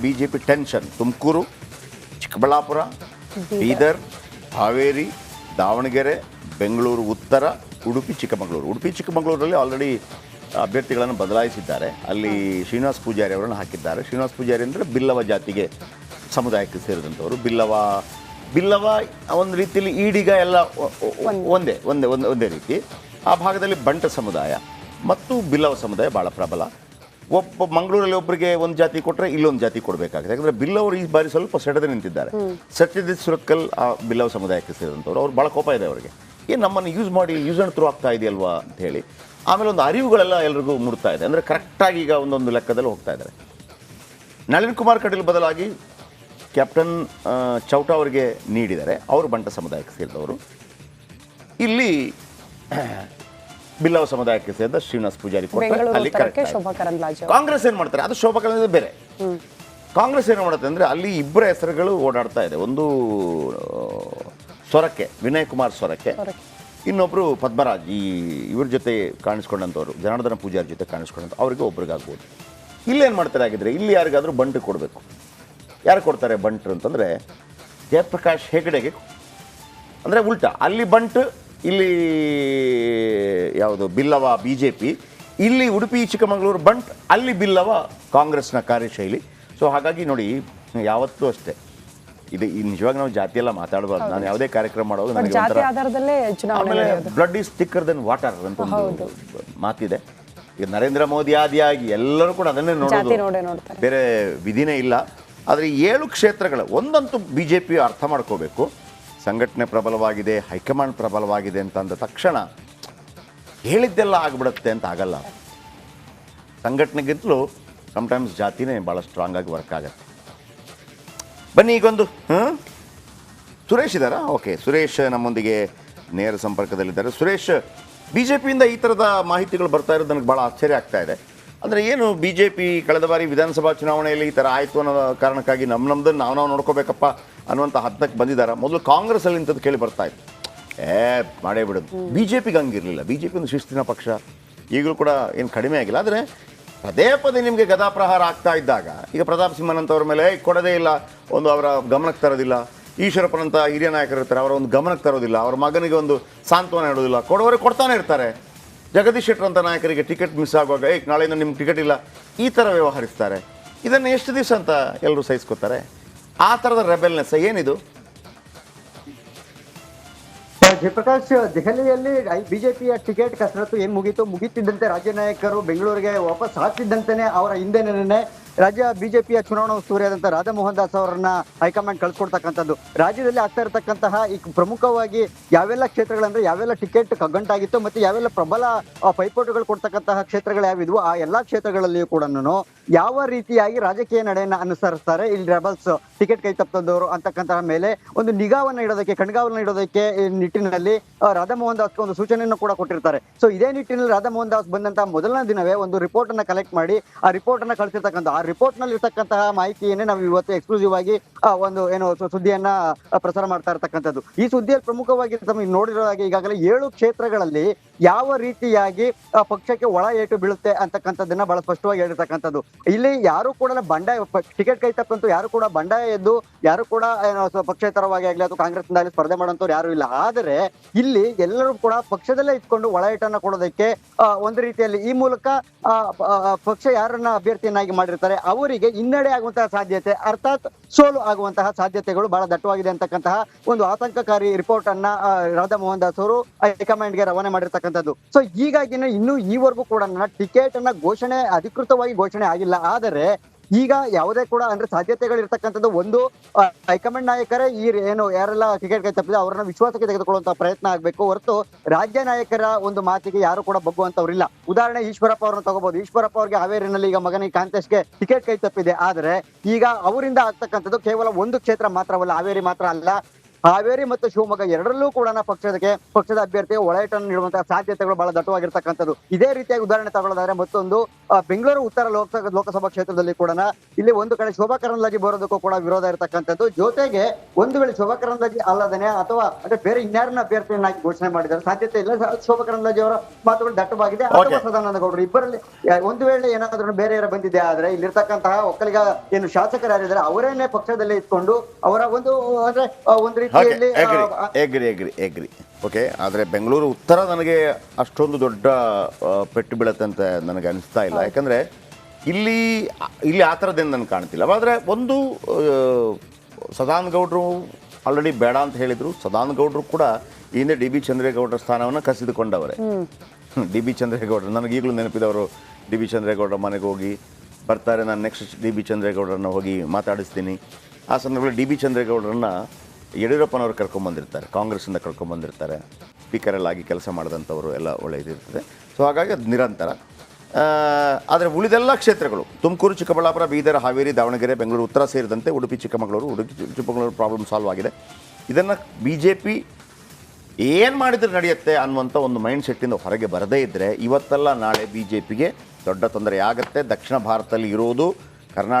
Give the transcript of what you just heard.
BJP tension. Tumakuru Chikkaballapur Bidar. Haveri Davanagere Bengaluru ಉತ್ತರ ಉಡುಪಿ ಚಿಕ್ಕಮಗಳೂರು. ಉಡುಪಿ ಚಿಕ್ಕಮಗಳೂರಲ್ಲಿ already ಅಭ್ಯರ್ಥಿಗಳನ್ನು ಬದಲಾಯಿಸಿದ್ದಾರೆ. ಅಲ್ಲಿ ಶ್ರೀನಿವಾಸ್ ಪೂಜಾರಿ ಅವರನ್ನು ಹಾಕಿದ್ದಾರೆ. ಶ್ರೀನಿವಾಸ್ ಪೂಜಾರಿ ಅಂದರೆ ಬಿಲ್ಲವ ಜಾತಿಗೆ ಸಮುದಾಯಕ್ಕೆ ಸೇರಿದಂಥವರು ಬಿಲ್ಲವ ಬಿಲ್ಲವ ಒಂದು ರೀತಿಯಲ್ಲಿ ಈಡಿಗ ಎಲ್ಲ ಒಂದೇ. ಒಂದೇ ಒಂದೇ ರೀತಿ. ಆ ಭಾಗದಲ್ಲಿ ಬಂಟ ಸಮುದಾಯ ಮತ್ತು ಬಿಲ್ಲವ ಸಮುದಾಯ ಭಾಳ ಪ್ರಬಲ. ಒಬ್ಬ ಮಂಗಳೂರಲ್ಲಿ ಒಬ್ಬರಿಗೆ ಒಂದು ಜಾತಿ ಕೊಟ್ಟರೆ ಇಲ್ಲೊಂದು ಜಾತಿ ಕೊಡಬೇಕಾಗಿದೆ ಯಾಕಂದರೆ ಬಿಲ್ ಅವರು ಈ ಬಾರಿ ಸ್ವಲ್ಪ ಸೆಳೆದು ನಿಂತಿದ್ದಾರೆ. ಸತ್ಯಜಿತ್ ಸುರತ್ಕಲ್ ಆ ಬಿಲ್ಲವ ಸಮುದಾಯಕ್ಕೆ ಸೇರಿದಂಥವ್ರು ಅವ್ರು ಭಾಳ ಕೋಪ ಇದೆ ಅವರಿಗೆ. ಏನು ನಮ್ಮನ್ನು ಯೂಸ್ ಮಾಡಿ ಯೂಸ್ ಅಂಡ್ ಥ್ರೂ ಆಗ್ತಾ ಇದೆಯಲ್ವಾ ಅಂತ ಹೇಳಿ ಆಮೇಲೆ ಒಂದು ಅರಿವುಗಳೆಲ್ಲ ಎಲ್ರಿಗೂ ಮುಡ್ತಾ ಇದೆ. ಅಂದರೆ ಕರೆಕ್ಟಾಗಿ ಈಗ ಒಂದೊಂದು ಲೆಕ್ಕದಲ್ಲಿ ಹೋಗ್ತಾ ಇದ್ದಾರೆ. ನಳಿನ್ ಕುಮಾರ್ ಕಟೀಲ್ ಬದಲಾಗಿ ಕ್ಯಾಪ್ಟನ್ ಚೌಟಾ ಅವರಿಗೆ ನೀಡಿದ್ದಾರೆ. ಅವರು ಬಂಟ ಸಮುದಾಯಕ್ಕೆ ಸೇರಿದವರು. ಇಲ್ಲಿ ಬಿಲ್ಲವ ಸಮುದಾಯಕ್ಕೆ ಸೇರಿದ ಶ್ರೀನಿವಾಸ್ ಪೂಜಾರಿ ಕೊಟ್ಟರೆ ಅಲ್ಲಿ ಕರೆಕ್ಟ್ ಕಾಂಗ್ರೆಸ್ ಏನು ಮಾಡ್ತಾರೆ? ಅದು ಶೋಭಾ ಕರಂದ್ಲಾಜೆ ಬೇರೆ. ಕಾಂಗ್ರೆಸ್ ಏನು ಮಾಡುತ್ತೆ ಅಂದರೆ ಅಲ್ಲಿ ಇಬ್ಬರ ಹೆಸರುಗಳು ಓಡಾಡ್ತಾ ಇದೆ. ಒಂದು ಸ್ವರಕ್ಕೆ ವಿನಯ್ ಕುಮಾರ್ ಸ್ವರಕ್ಕೆ. ಇನ್ನೊಬ್ರು ಇನ್ನೊಬ್ಬರು ಪದ್ಮರಾಜ್ ಈ ಇವ್ರ ಜೊತೆ ಕಾಣಿಸ್ಕೊಂಡಂಥವ್ರು ಜನಾರ್ದನ ಪೂಜಾರಿ ಜೊತೆ ಕಾಣಿಸ್ಕೊಂಡಂಥ ಅವರಿಗೆ ಒಬ್ರಿಗಾಗ್ಬೋದು. ಇಲ್ಲೇನು ಮಾಡ್ತಾರೆ ಆಗಿದ್ರೆ ಇಲ್ಲಿ ಯಾರಿಗಾದ್ರೂ ಬಂಟು ಕೊಡಬೇಕು. ಯಾರು ಕೊಡ್ತಾರೆ ಬಂಟ್ರು ಅಂತಂದರೆ ಜಯಪ್ರಕಾಶ್ ಹೆಗಡೆಗೆ ಅಂದರೆ ಉಲ್ಟಾ ಅಲ್ಲಿ ಬಂಟ್ ಇಲ್ಲಿ ಯಾವುದು ಬಿಲ್ಲವ ಬಿ ಜೆ ಪಿ ಇಲ್ಲಿ ಉಡುಪಿ ಚಿಕ್ಕಮಗಳೂರು ಬಂಟ್ ಅಲ್ಲಿ ಬಿಲ್ಲವ ಕಾಂಗ್ರೆಸ್ನ ಕಾರ್ಯಶೈಲಿ. ಸೊ ಹಾಗಾಗಿ ನೋಡಿ ಯಾವತ್ತೂ ಅಷ್ಟೇ. ಇದು ನಿಜವಾಗಿ ನಾವು ಜಾತಿ ಎಲ್ಲ ಮಾತಾಡಬಾರ್ದು. ನಾನು ಯಾವುದೇ ಕಾರ್ಯಕ್ರಮ ಮಾಡೋದು ನನಗೆ ಆಮೇಲೆ blood is thicker than water ಅಂತ ಒಂದು ಮಾತಿದೆ. ಈಗ ನರೇಂದ್ರ ಮೋದಿ ಆದಿಯಾಗಿ ಎಲ್ಲರೂ ಕೂಡ ಅದನ್ನೇ ನೋಡೋದು. ನೋಡೇ ಬೇರೆ ವಿಧಿನೇ ಇಲ್ಲ. ಆದರೆ ಏಳು ಕ್ಷೇತ್ರಗಳ ಒಂದಂತೂ ಬಿ ಜೆ ಪಿ ಅರ್ಥ ಮಾಡ್ಕೋಬೇಕು. ಸಂಘಟನೆ ಪ್ರಬಲವಾಗಿದೆ, ಹೈಕಮಾಂಡ್ ಪ್ರಬಲವಾಗಿದೆ ಅಂತ ಅಂದ ತಕ್ಷಣ ಹೇಳಿದ್ದೆಲ್ಲ ಆಗ್ಬಿಡುತ್ತೆ ಅಂತ ಆಗಲ್ಲ. ಸಂಘಟನೆಗಿಂತಲೂ ಸಮಟೈಮ್ಸ್ ಜಾತಿನೇ ಭಾಳ ಸ್ಟ್ರಾಂಗ್ ಆಗಿ ವರ್ಕ್ ಆಗುತ್ತೆ. ಬನ್ನಿ ಈಗೊಂದು ಹಾಂ ಸುರೇಶ್ ಇದ್ದಾರಾ ಓಕೆ ಸುರೇಶ್ ನಮ್ಮೊಂದಿಗೆ ನೇರ ಸಂಪರ್ಕದಲ್ಲಿದ್ದಾರೆ. ಸುರೇಶ್ ಬಿ ಜೆ ಪಿಯಿಂದ ಈ ಥರದ ಮಾಹಿತಿಗಳು ಬರ್ತಾ ಇರೋದು ನನಗೆ ಭಾಳ ಆಶ್ಚರ್ಯ ಆಗ್ತಾ ಇದೆ. ಅಂದರೆ ಏನು ಬಿ ಜೆ ಪಿ ಕಳೆದ ಬಾರಿ ವಿಧಾನಸಭಾ ಚುನಾವಣೆಯಲ್ಲಿ ಈ ಥರ ಆಯಿತು ಅನ್ನೋ ಕಾರಣಕ್ಕಾಗಿ ನಮ್ಮ ನಮ್ಮದನ್ನು ನಾವು ನಾವು ನೋಡ್ಕೋಬೇಕಪ್ಪ ಅನ್ನುವಂಥ ಹಂತಕ್ಕೆ ಬಂದಿದ್ದಾರೆ. ಮೊದಲು ಕಾಂಗ್ರೆಸ್ಸಲ್ಲಿ ಇಂಥದ್ದು ಕೇಳಿ ಬರ್ತಾ ಇತ್ತು. ಏ ಮಾಡೇ ಬಿಡೋದು ಬಿ ಜೆ ಪಿಗೆ ಹಂಗಿರಲಿಲ್ಲ. ಬಿ ಜೆ ಪಿ ಒಂದು ಶಿಸ್ತಿನ ಪಕ್ಷ. ಈಗಲೂ ಕೂಡ ಏನು ಕಡಿಮೆ ಆಗಿಲ್ಲ. ಆದರೆ ಪದೇ ಪದೇ ನಿಮಗೆ ಗದಾಪ್ರಹಾರ ಆಗ್ತಾ ಇದ್ದಾಗ ಈಗ ಪ್ರತಾಪ್ ಸಿಂಹನಂತವ್ರ ಮೇಲೆ ಕೊಡದೇ ಕೊಡೋದೇ ಇಲ್ಲ. ಒಂದು ಅವರ ಗಮನಕ್ಕೆ ತರೋದಿಲ್ಲ. ಈಶ್ವರಪ್ಪನಂಥ ಹಿರಿಯ ನಾಯಕರು ಇರ್ತಾರೆ. ಅವರ ಒಂದು ಗಮನಕ್ಕೆ ತರೋದಿಲ್ಲ. ಅವ್ರ ಮಗನಿಗೆ ಒಂದು ಸಾಂತ್ವನ ಹೇಳೋದಿಲ್ಲ. ಕೊಡೋರೆ ಕೊಡ್ತಾನೆ ಇರ್ತಾರೆ. ಜಗದೀಶ್ ಶೆಟ್ಟರ್ ಅಂತ ನಾಯಕರಿಗೆ ಟಿಕೆಟ್ ಮಿಸ್ ಆಗುವಾಗ ಏಯ್ ನಾಳೆಯಿಂದ ನಿಮ್ಗೆ ಟಿಕೆಟ್ ಇಲ್ಲ. ಈ ಥರ ವ್ಯವಹರಿಸ್ತಾರೆ. ಇದನ್ನು ಎಷ್ಟು ದಿವಸ ಅಂತ ಎಲ್ಲರೂ ಸಹಿಸ್ಕೋತಾರೆ? ಆ ಥರದ ರೆಬೆಲ್ನೆಸ್ ಏನಿದು? ಜಯಪ್ರಕಾಶ್, ದೆಹಲಿಯಲ್ಲಿ ಬಿಜೆಪಿಯ ಟಿಕೆಟ್ ಕಸರತ್ತು ಏನ್ ಮುಗೀತು? ಮುಗಿತಿದ್ದಂತೆ ರಾಜ್ಯ ನಾಯಕರು ಬೆಂಗಳೂರಿಗೆ ವಾಪಸ್ ಆಗ್ತಿದ್ದಂತೆಯೇ ಅವರ ಹಿಂದೆನೇ ರಾಜ್ಯ ಬಿಜೆಪಿಯ ಚುನಾವಣಾ ಉಸ್ತುವಾರಿಯಾದಂಥ ರಾಧಾಮೋಹನ್ ದಾಸ್ ಅವರನ್ನ ಹೈಕಮಾಂಡ್ ಕಳ್ಸಿಕೊಡ್ತಕ್ಕಂಥದ್ದು ರಾಜ್ಯದಲ್ಲಿ ಆಗ್ತಾ ಇರತಕ್ಕಂತಹ ಈ ಪ್ರಮುಖವಾಗಿ ಯಾವೆಲ್ಲ ಕ್ಷೇತ್ರಗಳಂದ್ರೆ ಯಾವೆಲ್ಲ ಟಿಕೆಟ್ ಕಗ್ಗಂಟಾಗಿತ್ತು ಮತ್ತೆ ಯಾವೆಲ್ಲ ಪ್ರಬಲ ಪೈಪೋಟುಗಳು ಕೊಡ್ತಕ್ಕಂತಹ ಕ್ಷೇತ್ರಗಳು ಯಾವಿದ್ವು ಆ ಎಲ್ಲಾ ಕ್ಷೇತ್ರಗಳಲ್ಲಿಯೂ ಕೂಡ ಯಾವ ರೀತಿಯಾಗಿ ರಾಜಕೀಯ ನಡೆಯನ್ನ ಅನುಸರಿಸ್ತಾರೆ ಇಲ್ಲಿ ರೆಬಲ್ಸ್ ಟಿಕೆಟ್ ಕೈ ತಪ್ಪದವರು ಅಂತಕ್ಕಂತಹ ಮೇಲೆ ಒಂದು ನಿಗಾವನ್ನ ಇಡೋದಕ್ಕೆ ಕಣ್ಗಾವನ್ನ ಇಡೋದಕ್ಕೆ ಈ ನಿಟ್ಟಿನಲ್ಲಿ ರಾಧಾಮೋಹನ್ ದಾಸ್ ಒಂದು ಸೂಚನೆಯನ್ನು ಕೂಡ ಕೊಟ್ಟಿರ್ತಾರೆ. ಸೊ ಇದೇ ನಿಟ್ಟಿನಲ್ಲಿ ರಾಧಾಮೋಹನ್ ದಾಸ್ ಬಂದಂತಹ ಮೊದಲನೇ ದಿನವೇ ಒಂದು ರಿಪೋರ್ಟ್ ಅನ್ನ ಕಲೆಕ್ಟ್ ಮಾಡಿ ಆ ರಿಪೋರ್ಟ್ ಅನ್ನ ಕಳಿಸಿರ್ತಕ್ಕಂಥ ರಿಪೋರ್ಟ್ನಲ್ಲಿ ಇರ್ತಕ್ಕಂತಹ ಮಾಹಿತಿಯನ್ನೇ ನಾವು ಇವತ್ತು ಎಕ್ಸ್ಕ್ಲೂಸಿವ್ ಆಗಿ ಒಂದು ಏನು ಸುದ್ದಿಯನ್ನ ಪ್ರಸಾರ ಮಾಡ್ತಾ ಇರ್ತಕ್ಕಂಥದ್ದು. ಈ ಸುದ್ದಿಯಲ್ಲಿ ಪ್ರಮುಖವಾಗಿ ತಮಗೆ ನೋಡಿರೋ ಹಾಗೆ ಈಗಾಗಲೇ ಏಳು ಕ್ಷೇತ್ರಗಳಲ್ಲಿ ಯಾವ ರೀತಿಯಾಗಿ ಪಕ್ಷಕ್ಕೆ ಒಳ ಏಟು ಬೀಳುತ್ತೆ ಅಂತಕ್ಕಂಥದ್ದನ್ನ ಬಹಳ ಸ್ಪಷ್ಟವಾಗಿ ಹೇಳಿರ್ತಕ್ಕಂಥದ್ದು. ಇಲ್ಲಿ ಯಾರು ಕೂಡ ಬಂಡಾಯ ಟಿಕೆಟ್ ಕೈ ತಪ್ಪಂತೂ ಯಾರು ಕೂಡ ಬಂಡಾಯ ಎದ್ದು, ಯಾರು ಕೂಡ ಪಕ್ಷೇತರವಾಗಿ ಆಗಲಿ ಅಥವಾ ಕಾಂಗ್ರೆಸ್ ಆಗಲಿ ಸ್ಪರ್ಧೆ ಮಾಡೋಂಥವ್ರು ಯಾರು ಇಲ್ಲ. ಆದರೆ, ಇಲ್ಲಿ ಎಲ್ಲರೂ ಕೂಡ ಪಕ್ಷದಲ್ಲೇ ಇಟ್ಕೊಂಡು ಒಳ ಏಟನ್ನ ಕೊಡೋದಕ್ಕೆ ಒಂದು ರೀತಿಯಲ್ಲಿ ಈ ಮೂಲಕ ಪಕ್ಷ ಯಾರನ್ನ ಅಭ್ಯರ್ಥಿಯನ್ನಾಗಿ ಮಾಡಿರ್ತಾರೆ, ಅವರಿಗೆ ಹಿನ್ನಡೆ ಆಗುವಂತಹ ಸಾಧ್ಯತೆ, ಅರ್ಥಾತ್ ಸೋಲು ಆಗುವಂತಹ ಸಾಧ್ಯತೆಗಳು ಬಹಳ ದಟ್ಟವಾಗಿದೆ ಅಂತಕ್ಕಂತಹ ಒಂದು ಆತಂಕಕಾರಿ ರಿಪೋರ್ಟ್ ಅನ್ನ ರಾಧಾ ಮೋಹನ್ ದಾಸ್ ಅವರು ಹೈಕಮಾಂಡ್ಗೆ ರವಾನೆ ಮಾಡಿರ್ತಕ್ಕಂಥದ್ದು. ಸೊ ಹೀಗಾಗಿ ಇನ್ನು ಈವರೆಗೂ ಕೂಡ ಟಿಕೆಟ್ ಅನ್ನ ಘೋಷಣೆ, ಅಧಿಕೃತವಾಗಿ ಘೋಷಣೆ ಆಗಿಲ್ಲ. ಆದರೆ ಈಗ ಯಾವುದೇ ಕೂಡ ಅಂದ್ರೆ ಸಾಧ್ಯತೆಗಳು ಇರ್ತಕ್ಕಂಥದ್ದು ಒಂದು ಹೈಕಮಾಂಡ್ ನಾಯಕರೇ ಈ ಏನು ಯಾರೆಲ್ಲ ಟಿಕೆಟ್ ಕೈ ತಪ್ಪಿದೆ ಅವರನ್ನ ವಿಶ್ವಾಸಕ್ಕೆ ತೆಗೆದುಕೊಳ್ಳುವಂತ ಪ್ರಯತ್ನ ಆಗಬೇಕು. ಹೊರತು ರಾಜ್ಯ ನಾಯಕರ ಒಂದು ಮಾತಿಗೆ ಯಾರು ಕೂಡ ಬಗ್ಗುವಂತವ್ರಿಲ್ಲ ಉದಾಹರಣೆ ಈಶ್ವರಪ್ಪ ಅವ್ರನ್ನ ತಗೋಬಹುದು ಈಶ್ವರಪ್ಪ ಅವರಿಗೆ ಹಾವೇರಿನಲ್ಲಿ ಈಗ ಮಗನಿಗೆ ಕಾಂತೇಶ್ಗೆ ಟಿಕೆಟ್ ಕೈ ತಪ್ಪಿದೆ. ಆದ್ರೆ ಈಗ ಅವರಿಂದ ಆಗ್ತಕ್ಕಂಥದ್ದು ಕೇವಲ ಒಂದು ಕ್ಷೇತ್ರ ಮಾತ್ರವಲ್ಲ, ಹಾವೇರಿ ಮಾತ್ರ ಅಲ್ಲ. ಹಾವೇರಿ ಮತ್ತು ಶಿವಮೊಗ್ಗ ಎರಡರಲ್ಲೂ ಕೂಡ ಪಕ್ಷದಕ್ಕೆ ಪಕ್ಷದ ಅಭ್ಯರ್ಥಿ ಒಳೇಟನ್ನು ನೀಡುವಂತಹ ಸಾಧ್ಯತೆಗಳು ಬಹಳ ದಟ್ಟವಾಗಿರ್ತಕ್ಕಂಥದ್ದು. ಇದೇ ರೀತಿಯಾಗಿ ಉದಾಹರಣೆ ತಗೊಳ್ಳೋದಾದ್ರೆ ಮತ್ತೊಂದು ಬೆಂಗಳೂರು ಉತ್ತರ ಲೋಕಸಭಾ ಲೋಕಸಭಾ ಕ್ಷೇತ್ರದಲ್ಲಿ ಕೂಡ ಇಲ್ಲಿ ಒಂದು ಕಡೆ ಶೋಭಾ ಕರಂದ್ಲಾಜಿ ಬರೋದಕ್ಕೂ ಕೂಡ ವಿರೋಧ ಇರತಕ್ಕಂಥದ್ದು. ಜೊತೆಗೆ ಒಂದು ವೇಳೆ ಶೋಭಾ ಕರಂದ್ಲಾಜಿ ಅಲ್ಲದನೆ ಅಥವಾ ಅಂದ್ರೆ ಬೇರೆ ಇನ್ಯಾರನ್ನ ಅಭ್ಯರ್ಥಿಯನ್ನಾಗಿ ಘೋಷಣೆ ಮಾಡಿದ್ದಾರೆ ಸಾಧ್ಯತೆ ಇಲ್ಲ. ಶೋಭಾ ಕರಂದ್ಲಾಜೆ ಅವರ ಮಾತುಗಳು ದಟ್ಟವಾಗಿದೆ ಅಥವಾ. ಸದಾನಂದ ಗೌಡರು ಇಬ್ಬರಲ್ಲಿ ಒಂದು ವೇಳೆ ಏನಾದ್ರೂ ಬೇರೆ ಯಾರು ಬಂದಿದೆ ಆದ್ರೆ ಇಲ್ಲಿರ್ತಕ್ಕಂತಹ ಒಕ್ಕಲಿಗ ಏನು ಶಾಸಕರು ಯಾರಿದ್ದಾರೆ ಅವರೇನೆ ಪಕ್ಷದಲ್ಲಿ ಇಟ್ಕೊಂಡು ಅವರ ಒಂದು ಅಂದ್ರೆ ಒಂದು ರೀತಿಯಲ್ಲಿ ಎಗ್ರಿ ಎಗ್ರಿ ಎಗ್ರಿ ಓಕೆ ಆದರೆ ಬೆಂಗಳೂರು ಉತ್ತರ ನನಗೆ ಅಷ್ಟೊಂದು ದೊಡ್ಡ ಪೆಟ್ಟು ಬೀಳತ್ತೆ ಅಂತ ನನಗೆ ಅನಿಸ್ತಾ ಇಲ್ಲ. ಯಾಕಂದರೆ ಇಲ್ಲಿ ಇಲ್ಲಿ ಆ ಥರದ್ದೇನು ನನಗೆ ಕಾಣ್ತಿಲ್ಲ. ಆದರೆ ಒಂದು ಸದಾನಗೌಡರು ಸದಾನಂದ ಗೌಡರು ಆಲ್ರೆಡಿ ಬೇಡ ಅಂತ ಹೇಳಿದರು. ಸದಾನಂದ ಗೌಡರು ಕೂಡ ಈ ಹಿಂದೆ ಡಿ ಬಿ ಚಂದ್ರೇಗೌಡರ ಸ್ಥಾನವನ್ನು ಕಸಿದುಕೊಂಡವರೆ. ಡಿ ಬಿ ಚಂದ್ರೇಗೌಡರು ನನಗೆ ಈಗಲೂ ನೆನಪಿದವರು ಡಿ ಬಿ ಚಂದ್ರೇಗೌಡರ ಮನೆಗೆ ಹೋಗಿ ಬರ್ತಾರೆ. ನಾನು ನೆಕ್ಸ್ಟ್ ಡಿ ಬಿ ಚಂದ್ರೇಗೌಡರನ್ನ ಹೋಗಿ ಮಾತಾಡಿಸ್ತೀನಿ. ಆ ಸಂದರ್ಭದಲ್ಲಿ ಡಿ ಬಿ ಚಂದ್ರೇಗೌಡರನ್ನ ಯಡಿಯೂರಪ್ಪನವರು ಕರ್ಕೊಂಬಂದಿರ್ತಾರೆ, ಕಾಂಗ್ರೆಸ್ಸಿಂದ ಕರ್ಕೊಂಬಂದಿರ್ತಾರೆ ಸ್ಪೀಕರಲ್ಲಾಗಿ ಕೆಲಸ ಮಾಡಿದಂಥವರು ಎಲ್ಲ ಒಳ್ಳೆಯದಿರ್ತದೆ ಸೊ ಹಾಗಾಗಿ ಅದು ನಿರಂತರ. ಆದರೆ ಉಳಿದೆಲ್ಲ ಕ್ಷೇತ್ರಗಳು, ತುಮಕೂರು, ಚಿಕ್ಕಬಳ್ಳಾಪುರ, ಬೀದರ್, ಹಾವೇರಿ, ದಾವಣಗೆರೆ, ಬೆಂಗಳೂರು ಉತ್ತರ ಸೇರಿದಂತೆ ಉಡುಪಿ, ಚಿಕ್ಕಮಗಳೂರು ಉಡುಪಿ, ಚಿಕ್ಕಮಗಳೂರು ಪ್ರಾಬ್ಲಮ್ ಸಾಲ್ವ್ ಆಗಿದೆ. ಇದನ್ನು ಬಿ ಜೆ ಪಿ ಏನು ಮಾಡಿದ್ರೆ ನಡೆಯುತ್ತೆ ಅನ್ನುವಂಥ ಒಂದು ಮೈಂಡ್ ಸೆಟ್ಟಿಂದ ಹೊರಗೆ ಬರದೇ ಇದ್ದರೆ ಇವತ್ತಲ್ಲ ನಾಳೆ ಬಿ ಜೆ ಪಿಗೆ ದೊಡ್ಡ ತೊಂದರೆ ಆಗುತ್ತೆ ದಕ್ಷಿಣ ಭಾರತದಲ್ಲಿ ಇರೋದು ಕರ್ನಾಟಕ